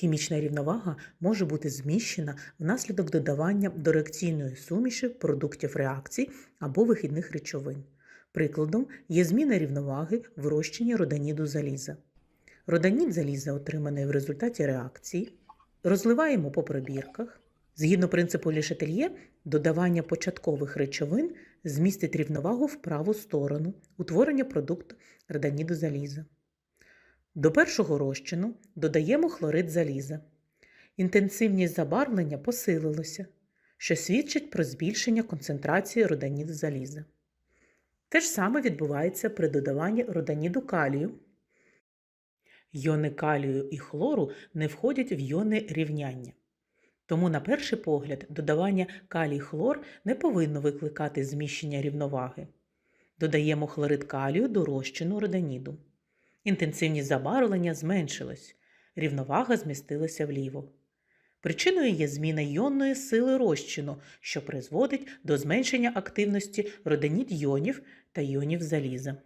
Хімічна рівновага може бути зміщена внаслідок додавання до реакційної суміші продуктів реакцій або вихідних речовин. Прикладом є зміна рівноваги в роданіду заліза. Роданід заліза, отриманий в результаті реакції, розливаємо по пробірках. Згідно принципу Лішетельє, додавання початкових речовин змістить рівновагу в праву сторону утворення продукту роданіду заліза. До першого розчину додаємо хлорид заліза. Інтенсивність забарвлення посилилося, що свідчить про збільшення концентрації роданіду заліза. Те ж саме відбувається при додаванні роданіду калію. Йони калію і хлору не входять в йони рівняння. Тому, на перший погляд, додавання калій-хлор не повинно викликати зміщення рівноваги. Додаємо хлорид калію до розчину роданіду. Інтенсивність забарвлення зменшилась, рівновага змістилася вліво. Причиною є зміна йонної сили розчину, що призводить до зменшення активності родинід йонів та йонів заліза.